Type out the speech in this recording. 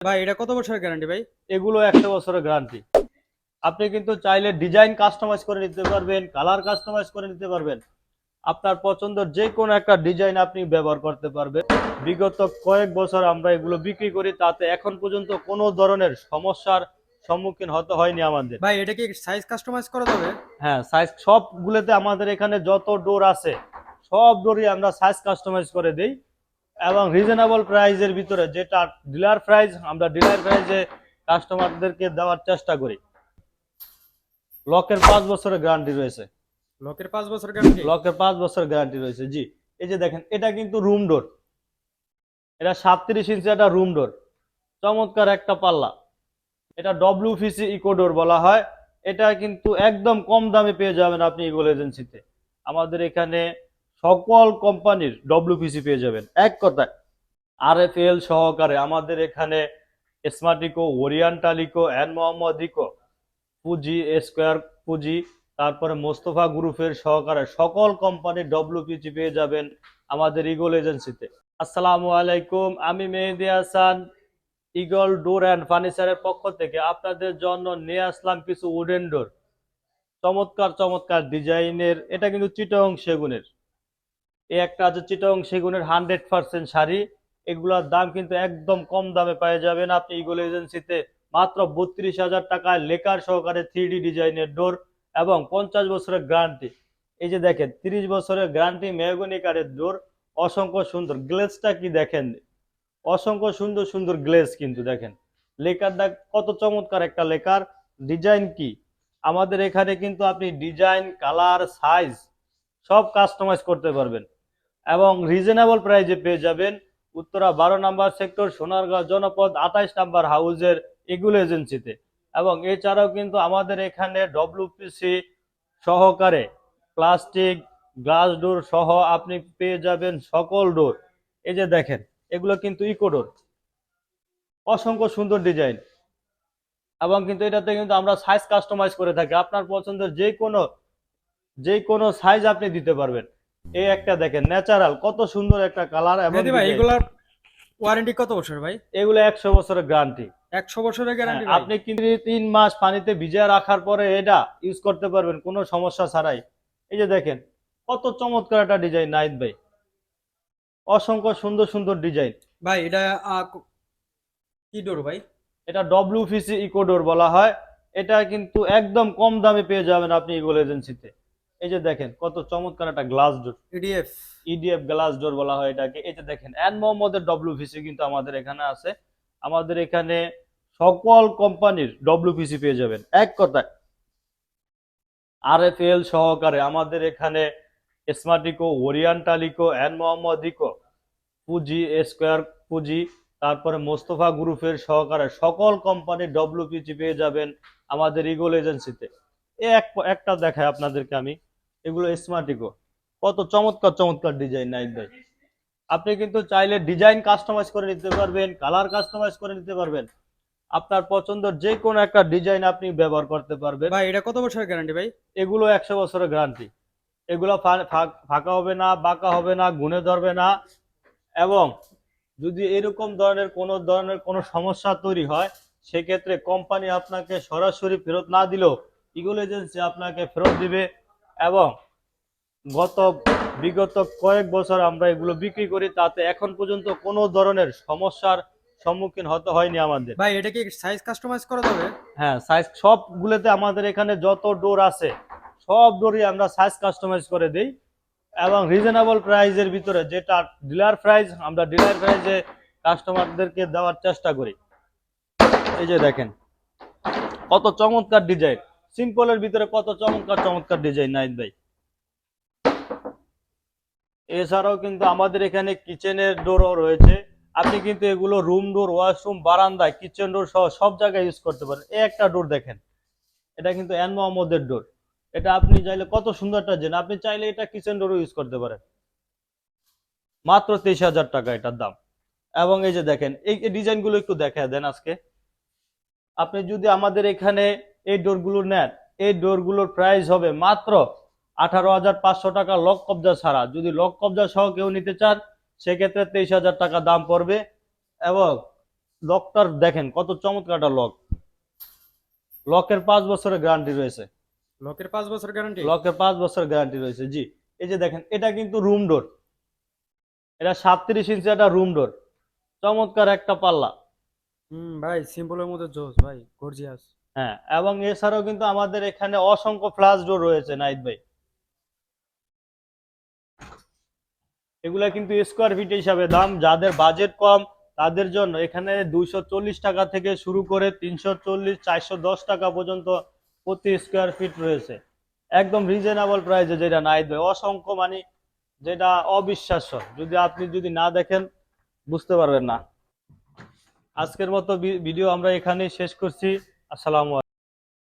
ভাই এটা কত বছরের গ্যারান্টি ভাই? এগুলো একটা বছরের গ্যারান্টি আপনি কিন্তু চাইলে ডিজাইন কাস্টমাইজ করে নিতে পারবেন কালার কাস্টমাইজ করে নিতে পারবেন। আপনার পছন্দের যে কোনো একটা ডিজাইন আপনি ব্যবহার করতে পারবেন। বিগত কয়েক বছর আমরা এগুলো বিক্রি করি তাতে এখন পর্যন্ত কোনো ধরনের সমস্যার সম্মুখীন হতে হয়নি আমাদের। ভাই এটা কি সাইজ কাস্টমাইজ করা যাবে? হ্যাঁ সাইজ সবগুলোতে আমাদের এখানে যত ডোর আছে সব ডোরই আমরা সাইজ কাস্টমাইজ করে দেই। এবং রিজনেবল প্রাইজের ভিতরে যেটা ডিলার প্রাইস আমরা ডিলার প্রাইজে কাস্টমারদেরকে দেওয়ার চেষ্টা করি। লকের পাঁচ বছরের গ্যারান্টি রয়েছে। লকের পাঁচ বছর গ্যারান্টি লকের পাঁচ বছর গ্যারান্টি রয়েছে জি। এই যে দেখেন এটা কিন্তু রুম ডোর এটা সাতত্রিশ ইঞ্চি একটা রুম ডোর চমৎকার একটা পাল্লা। এটা ডব্লিউপিসি ইকো ডোর বলা হয়। এটা কিন্তু একদম কম দামে পেয়ে যাবেন আপনি ইগল এজেন্সিতে আমাদের এখানে সকল কোম্পানির ডব্লিউপিসি পেয়ে যাবেন। এক কথায় আর এফ এল সহকারে আমাদের এখানে স্মার্টিকো ওরিয়ান্টালিকো অ্যান্ড মোহাম্মদ ইকো পুজি স্কোয়ার পুঁজি তারপরে মোস্তফা গ্রুপের সহকারে সকল কোম্পানির ডব্লিউপিজি পেয়ে যাবেন আমাদের ইগল এজেন্সিতে আসসালামু আলাইকুম, আমি Mehedi Hasan Eagle Door and ফার্নিচারের পক্ষ থেকে আপনাদের জন্য নিয়ে আসলাম কিছু উডেন ডোর চমৎকার চমৎকার ডিজাইনের এটা কিন্তু চিটং সেগুনের এই একটা আছে চিটং, সেগুনের হান্ড্রেড পার্সেন্ট শাড়ি। এগুলোর দাম কিন্তু একদম কম দামে পেয়ে যাবেন আপনি ইগোল এজেন্সিতে মাত্র বত্রিশ হাজার টাকায় লেকার সহকারে থ্রি ডিজাইনের ডোর এবং পঞ্চাশ বছরের গ্যারান্টি এই যে দেখেন, তিরিশ বছরের গ্যারান্টি মেহগনি কাঠের ডোর অসংখ্য সুন্দর। গ্লেজটা কি দেখেন? অসংখ্য সুন্দর সুন্দর গ্লেজ কিন্তু দেখেন। লেকারটা কত চমৎকার একটা লেকার। ডিজাইন কি? আমাদের এখানে কিন্তু আপনি ডিজাইন, কালার সাইজ সব কাস্টমাইজ করতে পারবেন। এবং রিজনেবল প্রাইজে পেয়ে যাবেন। উত্তরা বারো নাম্বার সেক্টর সোনারগাঁও জনপদ, আঠাইশ নাম্বার হাউজের এগুলো এজেন্সিতে এবং এছাড়াও কিন্তু আমাদের এখানে ডব্লিউপিসি সহকারে প্লাস্টিক গ্লাস ডোর সহ আপনি পেয়ে যাবেন সকল ডোর এই যে দেখেন, এগুলো কিন্তু ইকো ডোর অসংখ্য সুন্দর ডিজাইন এবং কিন্তু এটাতে কিন্তু আমরা সাইজ কাস্টমাইজ করে থাকি। আপনার পছন্দের যে কোনো যে কোনো সাইজ আপনি দিতে পারবেন। এই একটা দেখেন ন্যাচারাল কত সুন্দর একটা কালার এবং ভাই। এগুলার ওয়ারেন্টি কত বছর ভাই? এগুলো একশো বছরের গ্যারান্টি একশো বছরের গ্যারান্টি আপনি কিন্তু তিন মাস পানিতে ভিজিয়ে রাখার পরে এটা ইউজ করতে পারবেন কোনো সমস্যা ছাড়াই। এই যে দেখেন কত চমৎকার একটা ডিজাইন নাইট ভাই। অসংখ্য সুন্দর সুন্দর ডিজাইন ভাই এটা কি ডোর ভাই? এটা ডব্লিউপিসি ইকোডোর বলা হয়। এটা কিন্তু একদম কম দামে পেয়ে যাবেন আপনি ইগল এজেন্সিতে এই যে দেখেন কত চমৎকার একটা glass door EDF EDF glass door বলা হয় এটাকে। এই যে দেখেন অ্যান মোহাম্মদের ডব্লিউপিসি কিন্তু আমাদের এখানে আছে। আমাদের এখানে সকল কোম্পানির ডব্লিউপিসি পেয়ে যাবেন। এক কথায় আর এফ এল সহকারে আমাদের এখানে স্মার্টিকো ওরিয়ান্টালিকো অ্যান মোহাম্মদ ইকো পুজি স্কোয়ার পুজি তারপরে মোস্তফা গ্রুপের সহকারে সকল কোম্পানির ডব্লিউপিজি পেয়ে যাবেন আমাদের ইগল এজেন্সিতে এ এক একটা দেখায় আপনাদেরকে আমি। এগুলো স্মার্ট স্মার্টিকো কত চমৎকার চমৎকার ডিজাইন নাইট ভাই। আপনি কিন্তু চাইলে ডিজাইন কাস্টমাইজ করে নিতে পারবেন কালার কাস্টমাইজ করে নিতে পারবেন। আপনার পছন্দের যে কোনো একটা ডিজাইন আপনি ব্যবহার করতে পারবেন। ভাই এটা কত বছরের গ্যারান্টি ভাই? এগুলো একশো বছরের গ্যারান্টি এগুলো ফাঁকা হবে না বাঁকা হবে না গুনে ধরবে না। এবং যদি এরকম ধরনের কোনো ধরনের কোনো সমস্যা তৈরি হয় সেক্ষেত্রে কোম্পানি আপনাকে সরাসরি ফেরত না দিলেও ইগুল এজেন্সি আপনাকে ফেরত দিবে। এবং গত বিগত কয়েক বছর আমরা এগুলো বিক্রি করি তাতে এখন পর্যন্ত কোনো ধরনের সমস্যার সম্মুখীন হতে হয়নি আমাদের। ভাই এটা কি সাইজ কাস্টমাইজ করা যাবে? হ্যাঁ সাইজ সবগুলোতে আমাদের এখানে যত ডোর আছে সব ডোরই আমরা সাইজ কাস্টমাইজ করে দেই এবং রিজনেবল প্রাইজের ভিতরে যেটা ডিলার প্রাইস আমরা ডিলার প্রাইজে কাস্টমারদেরকে দেওয়ার চেষ্টা করি। এই যে দেখেন কত চমৎকার ডিজাইন সিম্পলের ভিতরে কত চমৎকার চমৎকার ডিজাইন নাইট ভাই। এছাড়াও কিন্তু আমাদের এখানে কিচেনের ডোরও রয়েছে। আপনি কিন্তু এগুলো রুম ডোর ওয়াশরুম বারান্দায় কিচেন ডোর সহ সব জায়গায় ইউজ করতে পারেন। এই একটা ডোর দেখেন। এটা কিন্তু এন মোহাম্মদের ডোর এটা আপনি চাইলে কত সুন্দর একটা জেন আপনি চাইলে এটা কিচেন ডোরও ইউজ করতে পারেন। মাত্র তেইশ হাজার টাকা এটার দাম। এবং এই যে দেখেন, এই ডিজাইনগুলো একটু দেখা দেন আজকে। আপনি যদি আমাদের এখানে এই ডোরগুলো নেন এই ডোরগুলোর প্রাইস হবে মাত্র আঠারো হাজার পাঁচশো টাকা লক কবজা ছাড়া। যদি লক কবজা সহ কেউ নিতে চান সেক্ষেত্রে তেইশ হাজার টাকা দাম পড়বে। এবং লকটার দেখেন কত চমৎকারটা লক লকের পাঁচ বছরের গ্যারান্টি রয়েছে। লকের পাঁচ বছর গ্যারান্টি লকের পাঁচ বছর গ্যারান্টি রয়েছে জি। এই যে দেখেন এটা কিন্তু রুম ডোর এটা সাতত্রিশ ইঞ্চি একটা রুম ডোর চমৎকার একটা পাল্লা। হুম ভাই সিম্পলের মধ্যে জোস ভাই গর্জিয়াস হ্যাঁ এবং এছাড়াও কিন্তু আমাদের এখানে অসংখ্য ফ্লাশ ডোর রয়েছে নাইট ভাই। এগুলা কিন্তু স্কোয়ার ফিট হিসাবে দাম, যাদের বাজেট কম, তাদের জন্য এখানে দুইশো চল্লিশ টাকা থেকে শুরু করে তিনশো চল্লিশ টাকা পর্যন্ত প্রতি স্কোয়ার ফিট রয়েছে। একদম রিজনেবল প্রাইসে যেটা নাইট ভাই, অসংখ্য মানে যেটা অবিশ্বাস্য। যদি আপনি যদি না দেখেন, বুঝতে পারবেন না। আজকের মতো ভিডিও আমরা এখানেই শেষ করছি। আসসালামু